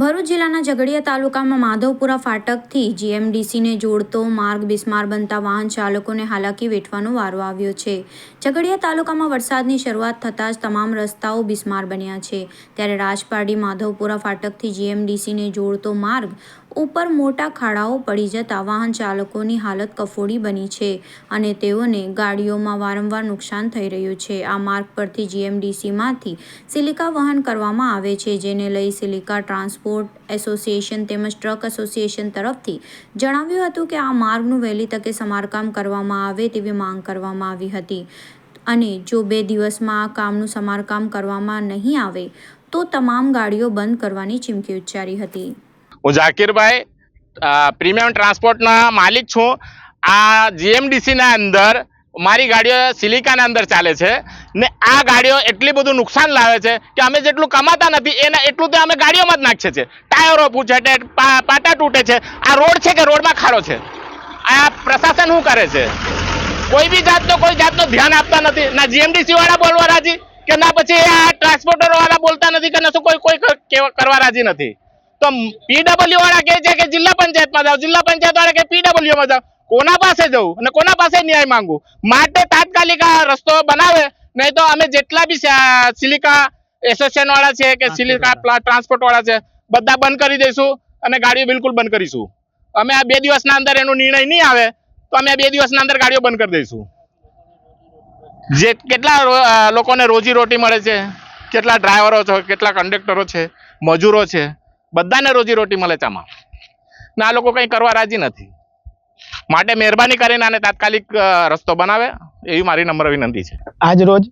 ભરૂચ જિલ્લાના ઝઘડિયા તાલુકામાં માધવપુરા ફાટકથી જીએમડીસીને જોડતો માર્ગ બિસ્માર બનતા વાહન ચાલકોને હાલાકી વેઠવાનો વારો આવ્યો છે. ઝઘડિયા તાલુકામાં વરસાદની શરૂઆત થતાં જ તમામ રસ્તાઓ બિસ્માર બન્યા છે. ત્યારે રાજપારડી માધવપુરા ફાટકથી જીએમડીસીને જોડતો માર્ગ ઉપર મોટા ખાડાઓ પડી જતા વાહન ચાલકોની હાલત કફોડી બની છે અને તેઓને ગાડીઓમાં વારંવાર નુકસાન થઈ રહ્યું છે. આ માર્ગ પરથી જીએમડીસીમાંથી સિલિકા વહન કરવામાં આવે છે, જેને લઈ સિલિકા ટ્રાન્સપોર્ટ એસોસિએશન તેમજ ટ્રક એસોસિએશન તરફથી જણાવ્યું હતું કે આ માર્ગનું વહેલી તકે સમારકામ કરવામાં આવે તેવી માંગ કરવામાં આવી હતી અને જો બે દિવસમાં આ કામનું સમારકામ કરવામાં નહીં આવે, તો તમામ ગાડીઓ બંધ કરવાની ચીમકી ઉચ્ચારી હતી. હું ઝાકીરભાઈ પ્રીમિયમ ટ્રાન્સપોર્ટના માલિક છું. આ જીએમડીસીના અંદર, મારી ગાડીઓ સિલિકાના અંદર ચાલે છે ને આ ગાડીઓ એટલી બધું નુકસાન લાવે છે કે અમે જેટલું કમાતા નથી, એના એટલું તો અમે ગાડીઓમાં જ નાખીએ છીએ. ટાયરો પૂછે છે પાટા તૂટે છે. આ રોડ છે કે રોડમાં ખાડો છે? આ પ્રશાસન શું કરે છે? કોઈ બી જાતનો, કોઈ જાતનો ધ્યાન આપતા નથી. ના જીએમડીસી વાળા બોલવા રાજી કે ના પછી આ ટ્રાન્સપોર્ટર વાળા બોલતા નથી કે નશું કોઈ કોઈ કર- કરવા રાજી નથી? તો પીડબ્લ્યુ વાળા કહે છે કે જિલ્લા પંચાયતમાં જાઓ જિલ્લા પંચાયત વાળા કે પીડબ્લ્યુ માં જાઓ. કોના પાસે જવું અને કોના પાસે ન્યાય માંગુ માટે તાત્કાલિક આ રસ્તો બનાવે નહીં તો અમે જેટલા બી સિલિકા એસોસિએશન વાળા છે કે સિલિકા ટ્રાન્સપોર્ટ વાળા છે બધા બંધ કરી દઈશું અને ગાડીઓ બિલકુલ બંધ કરીશું. અમે આ બે દિવસના અંદર એનો નિર્ણય નહીં આવે તો અમે આ બે દિવસના અંદર ગાડીઓ બંધ કરી દઈશું. જે કેટલા લોકોને રોજી રોટી મળે છે કેટલા ડ્રાઈવરો છે કેટલા કંડક્ટરો છે મજૂરો છે બધાને રોજી રોટી મળે છે ને આ લોકો કંઈ કરવા રાજી નથી. માટે મહેરબાની કરીને આને તાત્કાલિક રસ્તો બનાવે, એવી મારી નમ્ર વિનંતી છે. આજ રોજ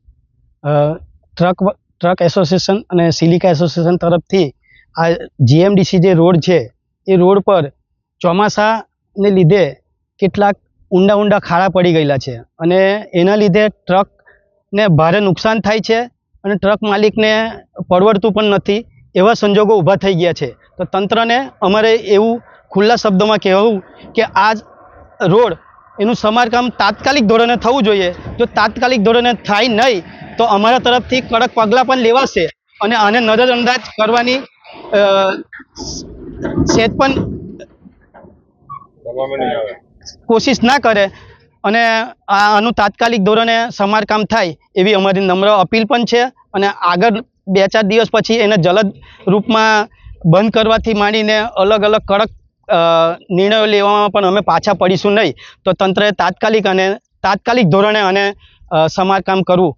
ટ્રક ટ્રક એસોસિએશન અને સિલિકા એસોસિએશન તરફથી આ જીએમડીસી જે રોડ છે, એ રોડ પર ચોમાસાને લીધે કેટલાક ઊંડા ઊંડા ખાડા પડી ગયેલા છે. અને એના લીધે ટ્રકને ભારે નુકસાન થાય છે અને ટ્રક માલિકને પરવડતું પણ નથી. એવા સંજોગો ઊભા થઈ ગયા છે. તો તંત્રને અમારે એવું ખુલ્લા શબ્દોમાં કહેવું કે આ રોડ એનું સમારકામ તાત્કાલિક ધોરણે થવું જોઈએ. જો તાત્કાલિક ધોરણે થાય નહીં, તો અમારા તરફથી કડક પગલાં પણ લેવાશે અને આને નજરઅંદાજ કરવાની સેજ પણ કોશિશ ના કરે અને આનું તાત્કાલિક ધોરણે સમારકામ થાય એવી અમારી નમ્ર અપીલ પણ છે અને આગળ બે ચાર દિવસ પછી એને જલદ રૂપમાં બંધ કરવાથી માંડીને અલગ અલગ કડક નિર્ણયો લેવામાં પણ અમે પાછા પડીશું નહીં. તો તંત્રએ તાત્કાલિક અને તાત્કાલિક ધોરણે અને સમારકામ કરવું.